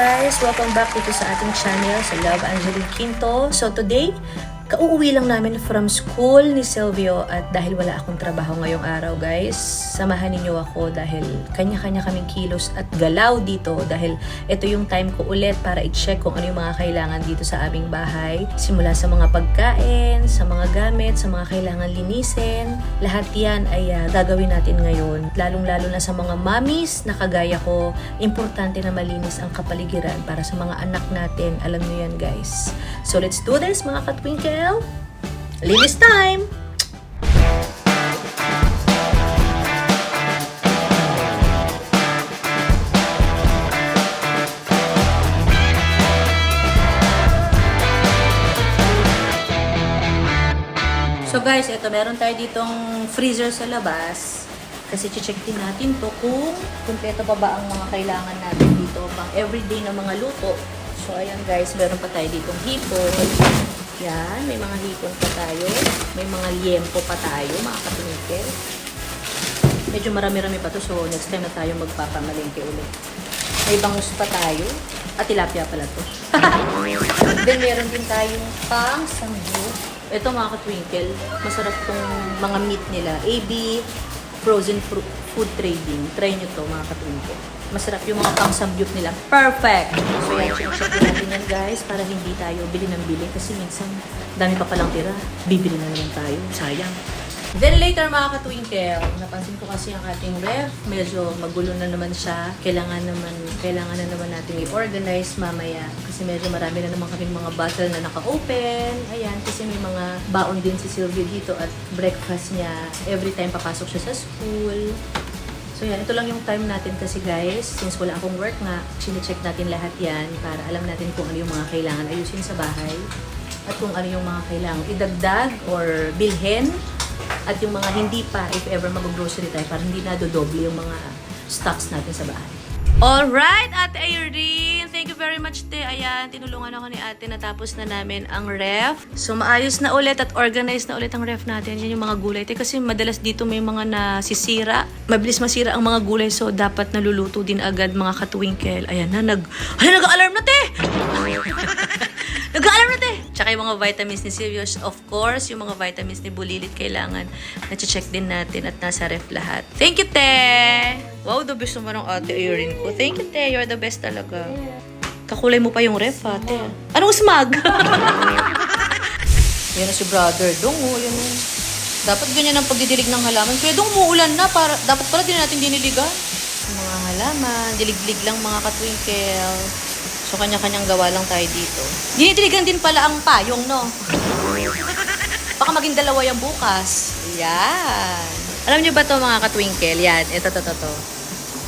guys? Welcome back dito sa ating channel sa Love Angeline Quinto. So today, kauuwi lang namin from school ni Silvio at dahil wala akong trabaho ngayong araw guys, samahan ninyo ako dahil kanya-kanya kaming kilos at galaw dito dahil ito yung time ko ulit para i-check kung ano yung mga kailangan dito sa aming bahay. Simula sa mga pagkain, sa mga gamit, sa mga kailangan linisin, lahat yan ay ah, gagawin natin ngayon. Lalong-lalo na sa mga mommies na kagaya ko, importante na malinis ang kapaligiran para sa mga anak natin. Alam niyo yan guys. So let's do this mga katwinkle! Linis time! So guys, ito meron tayo ditong freezer sa labas. Kasi check din natin to kung kumpleto pa ba ang mga kailangan natin dito pang everyday na mga luto. So ayan guys, meron pa tayo ditong hipon. Yan, may mga hipon pa tayo. May mga liempo pa tayo, mga katunikel. Medyo marami-rami pa to, so next time na tayo magpapamalengke ulit. May bangus pa tayo. At tilapia pala to. Then meron din tayong pang sambu. Ito mga katwinkle, masarap tong mga meat nila. AB Frozen Fru- Food Trading. Try nyo to mga katwinkle. Masarap yung mga pang samgyup nila. Perfect! So yan, check natin yan guys para hindi tayo bili ng bili kasi minsan dami pa palang tira. Bibili na naman tayo. Sayang. Then later mga katwinkle, napansin ko kasi ang ating ref, medyo magulo na naman siya. Kailangan naman, kailangan na naman natin i-organize mamaya. Kasi medyo marami na naman kaming mga bottle na naka-open. Ayan, kasi may mga baon din si Sylvia dito at breakfast niya every time papasok siya sa school. So yan, ito lang yung time natin kasi guys, since wala akong work nga, sine-check natin lahat yan para alam natin kung ano yung mga kailangan ayusin sa bahay at kung ano yung mga kailangan idagdag or bilhin at yung mga hindi pa, if ever mag-grocery tayo, para hindi na dodoble yung mga stocks natin sa bahay. Alright, Ate Irene. Thank you very much, te. Ayan, tinulungan ako ni ate natapos na namin ang ref. So, maayos na ulit at organized na ulit ang ref natin. Yan yung mga gulay. Te, kasi madalas dito may mga nasisira. Mabilis masira ang mga gulay. So, dapat naluluto din agad mga katwinkle. Ayan na, nag... Ay, nag-alarm na, te! Nag-aalam na te! Tsaka yung mga vitamins ni Sirius, of course, yung mga vitamins ni Bulilit kailangan na-check din natin at nasa ref lahat. Thank you, te! Wow, the best naman ang ate Erin ko. Thank you, te. You're the best talaga. Kakulay mo pa yung ref, ate. Anong smag? yan na si brother. Dong, oh, yan oh. Dapat ganyan ang pagdidilig ng halaman. Kaya dong umuulan na. Para, dapat pala din natin diniligan. Mga halaman, diliglig lang mga katwinkle. So, kanya-kanyang gawa lang tayo dito. Dinidiligan din pala ang payong, no? Baka maging dalawa yung bukas. Yan. Alam niyo ba to mga katwinkle? Yan, ito, to, to.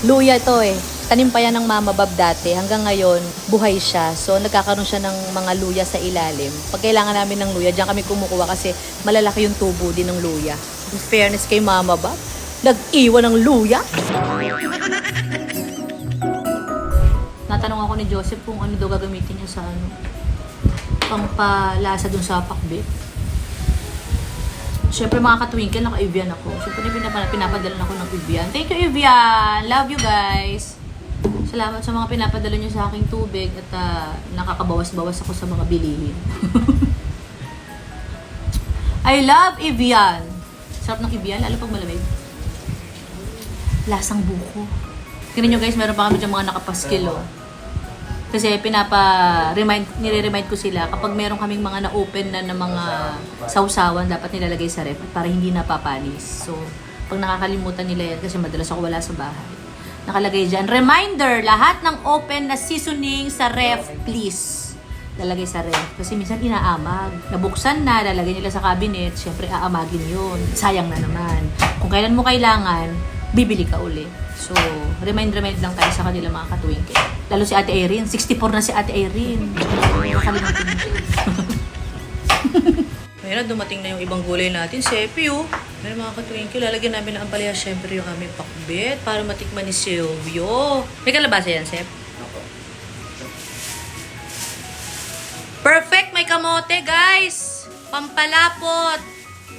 Luya to eh. Tanim pa yan ng Mama Bab dati. Hanggang ngayon, buhay siya. So, nagkakaroon siya ng mga luya sa ilalim. Pag kailangan namin ng luya, diyan kami kumukuha kasi malalaki yung tubo din ng luya. In fairness kay Mama Bab, nag-iwan ng luya. Ni Joseph kung ano daw gagamitin niya sa ano, pampalasa dun sa pakbit. Siyempre mga katwinkle, naka-Evian ako. Siyempre pinapa, pinapadala ako ng Evian. Thank you Evian! Love you guys! Salamat sa mga pinapadala niyo sa aking tubig at ah, nakakabawas-bawas ako sa mga bilihin. I love Evian! Sarap ng Evian, lalo pag malamig. Lasang buko. Tingnan nyo guys, meron pa kami dyan mga nakapaskil oh. Kasi pinapa-remind, nire-remind ko sila kapag meron kaming mga na-open na ng mga sausawan, dapat nilalagay sa ref para hindi napapanis. So, pag nakakalimutan nila yan, kasi madalas ako wala sa bahay, nakalagay dyan, reminder, lahat ng open na seasoning sa ref, please. Lalagay sa ref. Kasi minsan inaamag. Nabuksan na, lalagay nila sa cabinet, syempre aamagin yun. Sayang na naman. Kung kailan mo kailangan, bibili ka uli. So, remind-remind lang tayo sa kanila mga katwingke. Lalo si Ate Erin. 64 na si Ate Erin. Nakalimutan mo. Na, dumating na yung ibang gulay natin. Sepi, oh. Ngayon mga katwingke, lalagyan namin ng ampalaya syempre yung aming pakbet para matikman ni Silvio. May kalabasa yan, Sep? Perfect! May kamote, guys! Pampalapot!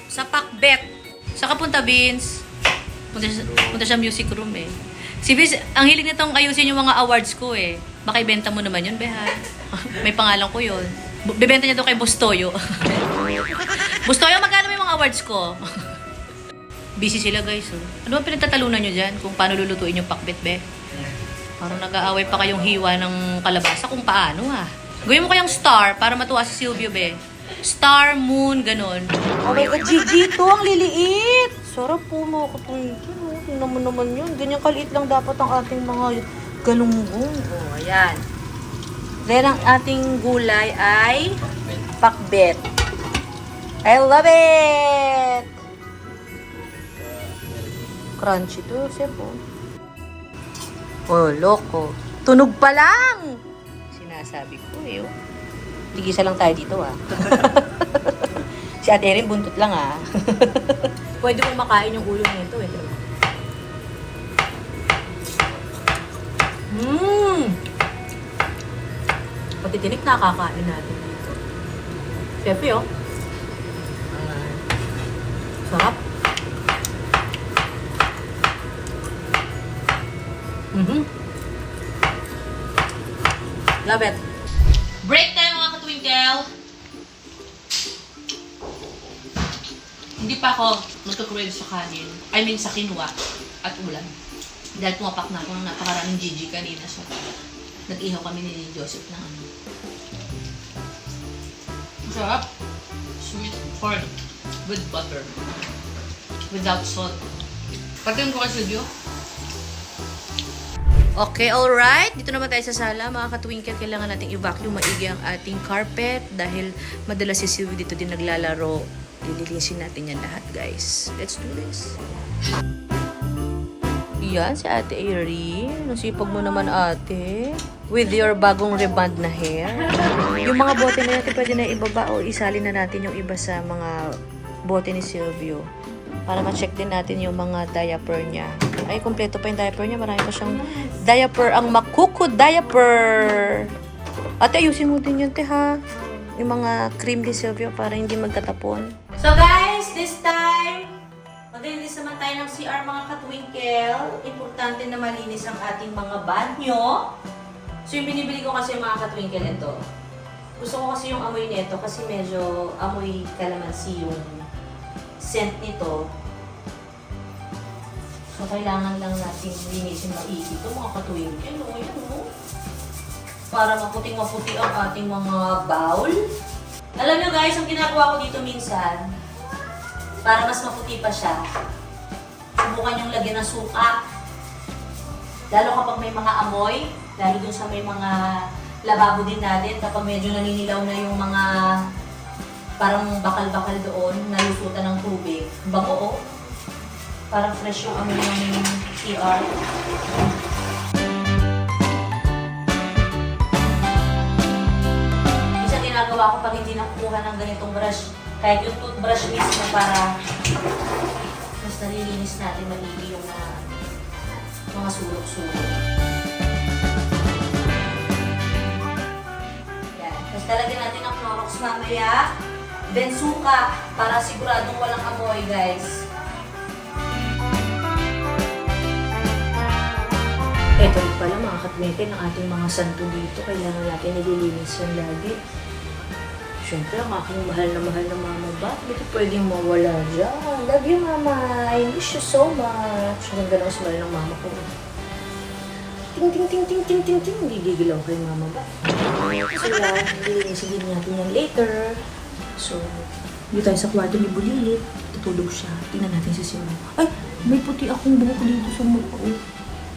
Sa pakbet. Sa kapunta, Beans. Punta siya, punta siya music room eh. Si Biz, ang hilig nitong ayusin yung mga awards ko eh. Baka ibenta mo naman yun, Beha. May pangalan ko yun. Bu- Bibenta niya to kay Bustoyo. Bustoyo, magkano may mga awards ko? Busy sila guys. Oh. Ano ba pinagtatalunan nyo dyan kung paano lulutuin yung pakbet, be? Parang nag-aaway pa kayong hiwa ng kalabasa kung paano ah. Gawin mo kayang star para matuwa si Silvio, be. Star, moon, ganon. Oh my God, Gigi, to ang liliit. Sarap po mga katwinkin. Oh. Tingnan mo naman yun. Ganyan kaliit lang dapat ang ating mga galunggong. Oh, ayan. Then, ang ating gulay ay pakbet. I love it! Crunchy to, oh. Oh, loko. Tunog pa lang! Sinasabi ko eh. oh. Tigisa lang tayo dito ah. si Ate Erin buntot lang ah. Pwede mong makain yung ulo nito eh. Mmm! Pati tinik nakakain natin dito. Siyempre oh. Sarap. Mhm. Love it. Magkakrave sa kanin. I mean sa kinwa at ulam. Dahil pumapak na ako ng napakaraming Gigi kanina. So, nag-ihaw kami ni Joseph ng ano. Masarap. Sweet corn with butter. Without salt. Pati kay Silvio. Okay, alright. Dito naman tayo sa sala. Mga katwinkle, kailangan nating i-vacuum maigi ang ating carpet dahil madalas si Silvio dito din naglalaro. Lilinisin natin yan lahat, guys. Let's do this. Yan, si Ate Erin. Nasipag mo naman, ate. With your bagong reband na hair. Yung mga bote na natin pwede na ibaba o isali na natin yung iba sa mga bote ni Silvio. Para ma-check din natin yung mga diaper niya. Ay, kompleto pa yung diaper niya. Marami pa siyang diaper. Ang makuko diaper. Ate, ayusin mo din yun, te, ha? Yung mga cream ni Silvio para hindi magkatapon. So, guys, this time, maglinis naman tayo ng CR mga katwinkle. Importante na malinis ang ating mga banyo. So, yung binibili ko kasi mga katwinkle ito. Gusto ko kasi yung amoy nito kasi medyo amoy kalamansi yung scent nito. So, kailangan lang natin linisin maigi ito mga katwinkle. O, yan o. Para maputing-maputi ang ating mga bowl. Alam nyo guys, ang ginagawa ko dito minsan, para mas maputi pa siya, subukan yung lagyan ng suka. Lalo kapag may mga amoy, lalo dun sa may mga lababo din natin, kapag medyo naninilaw na yung mga parang bakal-bakal doon, nalusutan ng tubig, bango Parang fresh yung amoy ng CR. Minsan ginagawa ko pag hindi nakukuha ng ganitong brush, kahit yung toothbrush mismo para mas nalilinis natin maigi yung mga mga sulok-sulok. Yan. Tapos talagyan natin ng Clorox mamaya. Then suka para siguradong walang amoy guys. Ito pala mga katwete ng ating mga santo dito. Kailangan natin nililinis yan lagi. Siyempre, ang aking mahal na mahal na mama ba? Hindi pwedeng mawala dyan. Love you, mama. I miss you so much. Ang ganda ng smile ng mama ko. Ting, ting, ting, ting, ting, ting, ting. Gigigil ako kay mama ba? So, yan. Nililinisin din natin yan later. So, dito tayo sa kwarto ni Bulilit. Tutulog siya. Tingnan natin si Siro. Ay, may puti akong buhok dito sa mukha. Oh.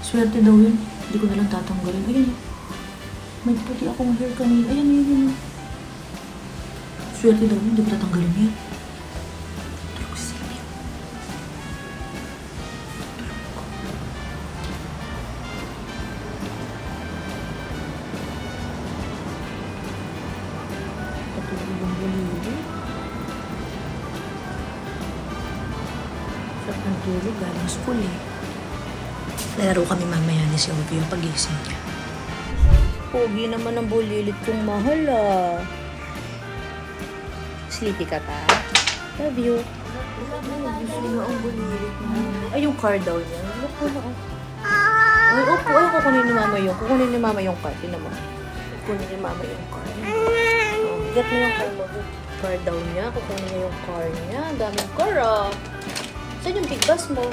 Swerte daw yun. Hindi ko na lang tatanggalin. Ayun. May puti akong hair kanina. Ayan, ayun, ayun. Swerte daw yun. Hindi ko tatanggalin yan. Tulog si Silvio. Patulog yung bulilit. Sarap ng tulog galing school eh. Lalaro kami mamaya ni Silvio pagising niya. Pogi naman ang bulilit kong mahal ah. Sleepy ka pa? Love you. Gusto niya ang bulilit. Ay, yung car daw niya. Look ko na. Ay, opo. Ay, kukunin ni mama yung. Kukunin ni mama yung car. Tinan mo. Kukunin ni mama yung car. Oh, get mo yung car mo. Car daw niya. Kukunin niya yung car niya. Daming car ah. Saan yung big mo?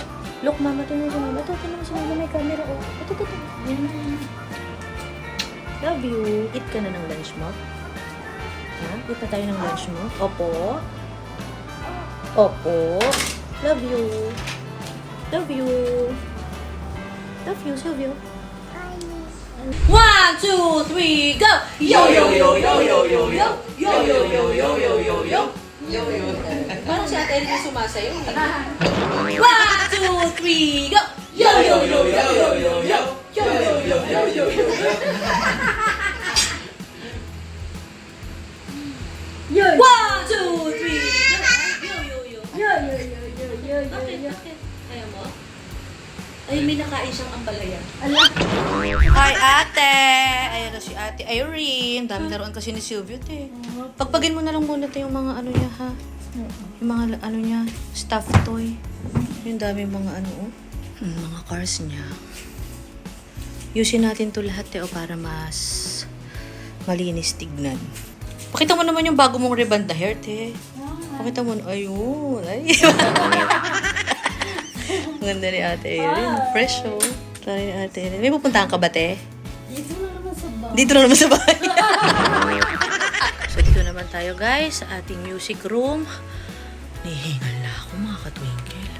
Look, mama. Tinan si mama. Ito, tinan si mama. May camera. Oh. Ito, ito, ito. Love you. Eat ka na ng lunch mo. Na tayo ng lunch mo. Opo. Opo. Love you. Love you. Love you, Silvio. One, two, three, go! Yo, yo, yo, yo, yo, yo, yo! Yo, yo, yo, yo, yo, yo, yo! Yo, yo. Parang si Ate Ellie sumasayo. One, two, three, go! Yo, yo, yo, yo, yo, yo, yo! Yo, yo, yo, yo, yo, yo! One, two, three, go! Yo, yo, yo! Bakit? Bakit? Ayaw mo? Ay, may nakain siyang ampalaya. Hi, ate! Ayan na si ate Irene. Dami naroon kasi ni Silvio, te. Pagpagin mo na lang muna, te, yung mga ano niya, ha? Yung mga ano niya, stuffed toy. Yung dami mga ano, oh. Hmm, mga cars niya. Yusin natin to lahat, te, oh, para mas malinis tignan. Pakita mo naman yung bago mong reband na hair, te. Pakita mo, na- ayun. Ay, Ang ganda ni Ate Erin. Fresh, oh. Tara ni Ate Erin. May pupuntahan ka ba, te? Dito na naman sa bahay. Dito lang naman sa bahay. so, dito naman tayo, guys, sa ating music room. Nihingal na ako, mga katwinkle.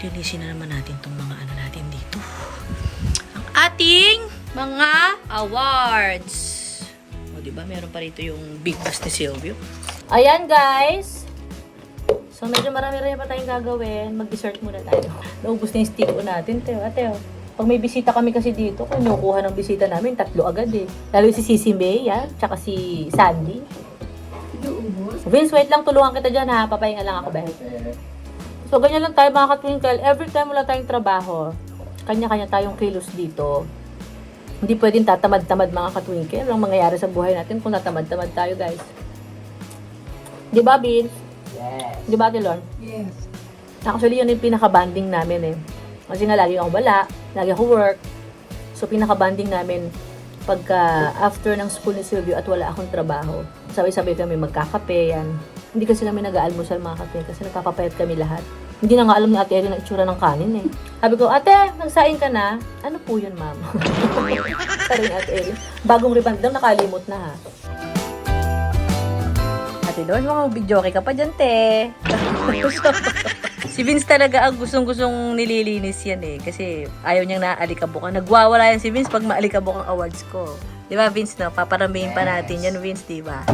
Linisin na naman natin tong mga ano natin dito. Ang ating mga awards. Di ba? Meron pa rito yung Big Boss ni Silvio. Ayan, guys. So, medyo marami-rami pa tayong gagawin. Mag-dessert muna tayo. Naubos na yung stick natin, Teo. Ate, oh. Pag may bisita kami kasi dito, kung kinukuha ng bisita namin, tatlo agad eh. Lalo si Sisi May, yan. Tsaka si Sandy. Vince, wait lang. Tulungan kita dyan ha. Papahinga lang ako, Ben. So, ganyan lang tayo mga katwinkle. Every time wala tayong trabaho, kanya-kanya tayong kilos dito. Hindi pwedeng tatamad-tamad mga katwinkle. Walang mangyayari sa buhay natin kung tatamad-tamad tayo, guys. Di ba, Vince? Yes. Di ba, Tilon? Yes. Actually, yun yung pinaka-banding namin eh. Kasi nga, lagi ako wala, lagi ako work. So, pinaka-banding namin pagka after ng school ni Silvio at wala akong trabaho. Sabay-sabay kami magkakape, yan. Hindi kasi kami nag-aalmusal mga kape kasi nagpapapayat kami lahat. Hindi na nga alam ni Ate Erin ang itsura ng kanin eh. Sabi ko, Ate, nagsaing ka na? Ano po yun, ma'am? Sabi ni Ate Erin. Bagong riband daw, nakalimot na ha. Ate Lord, mga video ka pa dyan, te. si Vince talaga ang gustong-gustong nililinis yan eh. Kasi ayaw niyang naaalikabukan. Nagwawala yan si Vince pag maalikabok ang awards ko. Di ba, Vince, no? Paparamihin pa natin yan, Vince, di ba?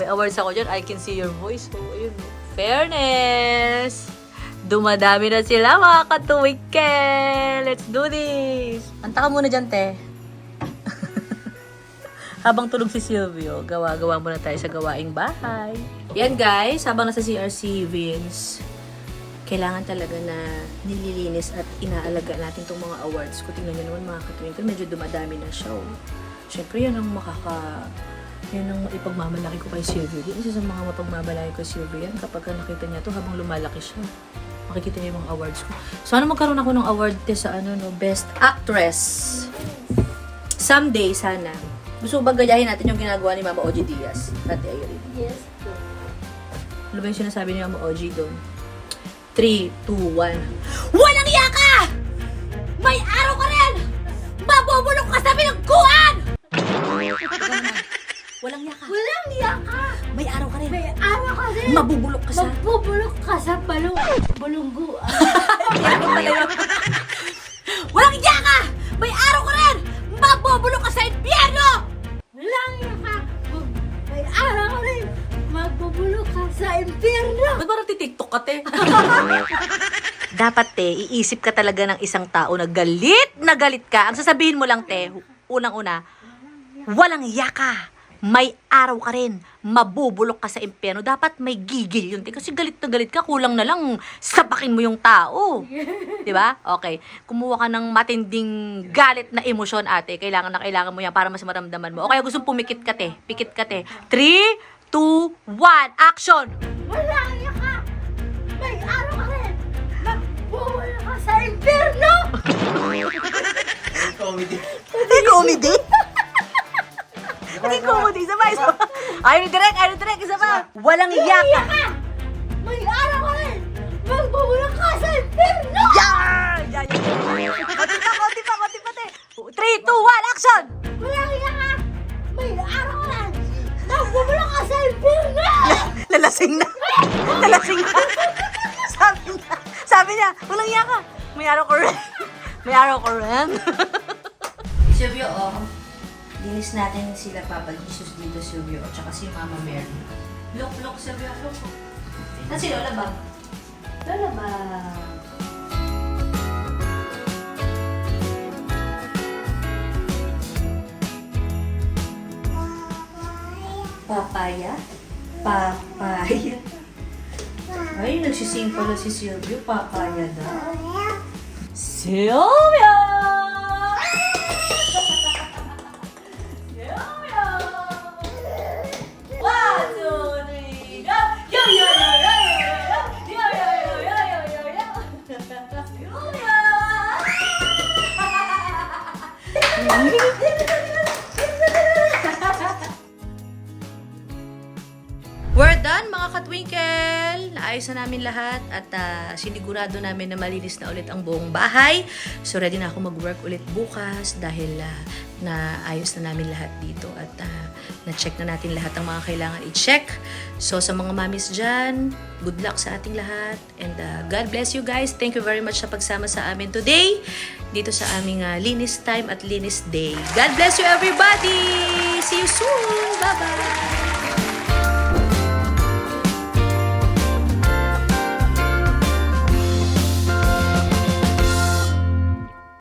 May awards ako dyan. I can see your voice. So, ayun. Fairness! Dumadami na sila, mga katuwik Let's do this! Anta ka muna dyan, te. Habang tulog si Silvio, gawa-gawa muna tayo sa gawaing bahay. Yan guys, habang nasa CRC Vince, kailangan talaga na nililinis at inaalaga natin itong mga awards ko. Tingnan nyo naman mga katwinkle, medyo dumadami na siya. Oh. Siyempre, yan ang makaka... Yan ang ipagmamalaki ko kay Silvio. Yan isa sa mga mapagmamalaki ko kay Silvio yan kapag nakita niya to habang lumalaki siya. Makikita niya yung mga awards ko. Sana magkaroon ako ng award te sa ano no, Best Actress. Someday, sana. Gusto ko ba gayahin natin yung ginagawa ni Mama Oji Diaz? Ate Irene. Yes po. Ano ba yung sinasabi ni Mama Oji doon? 3, 2, 1. Walang yaka! May araw ka rin! Mabubulok ka sa bilangguan! Walang yaka. Walang yaka! May araw ka rin. May araw ka rin! Mabubulok ka sa... Magbubulok ka sa balong, bulungguan. Ano pala yun? Walang yaka! May araw ka rin! Mabubulok ka sa impyerno! Walang yaka! May araw ka rin! Magbubulok ka sa impyerno! Ba't parang titiktok ka, te? Dapat, te, iisip ka talaga ng isang tao na galit na galit ka. Ang sasabihin mo lang, te, unang-una, walang yaka may araw ka rin, mabubulok ka sa impyerno. Dapat may gigil yun. Kasi galit na galit ka, kulang na lang sabakin mo yung tao. ba? Diba? Okay. Kumuha ka ng matinding galit na emosyon, ate. Kailangan na kailangan mo yan para mas maramdaman mo. O kaya gusto pumikit ka, te. Pikit ka, te. 3, 2, 1, action! Wala niya ka! May araw ka rin! Magbubulok ka sa impyerno! comedy. comedy? Hindi comedy. Isa pa, isa pa. Ayaw ni Direk, ayaw ni Direk. Isa pa. Walang Iyak yaka. ka! May araw ka rin! Magbubulok ka sa impyerno! Yan! Yan, yan, yan. Konti pa, konti pa, konti pa, te. 3, 2, 1, action! Walang iyak ka! May araw ka rin! Magbubulok ka sa impyerno! Lalasing na. Lalasing na. sabi niya, sabi niya, walang yaka. May araw ko rin. May araw ko rin. Silvio, oh. Linis natin sila Papa Jesus dito, Silvio. At saka si Mama Mary. Look, look, Silvio, look. Saan si Lola ba? Lola ba? Papaya? Papaya? Ay, nagsising pala si Silvio. Papaya daw. Silvio! Katwinkle! Naayos na namin lahat at ah, sinigurado namin na malinis na ulit ang buong bahay. So ready na ako mag-work ulit bukas dahil ah, naayos na namin lahat dito at ah, na-check na natin lahat ang mga kailangan i-check. So sa mga mamis dyan, good luck sa ating lahat and ah, God bless you guys. Thank you very much sa pagsama sa amin today dito sa aming ah, linis time at linis day. God bless you everybody! See you soon! Bye-bye!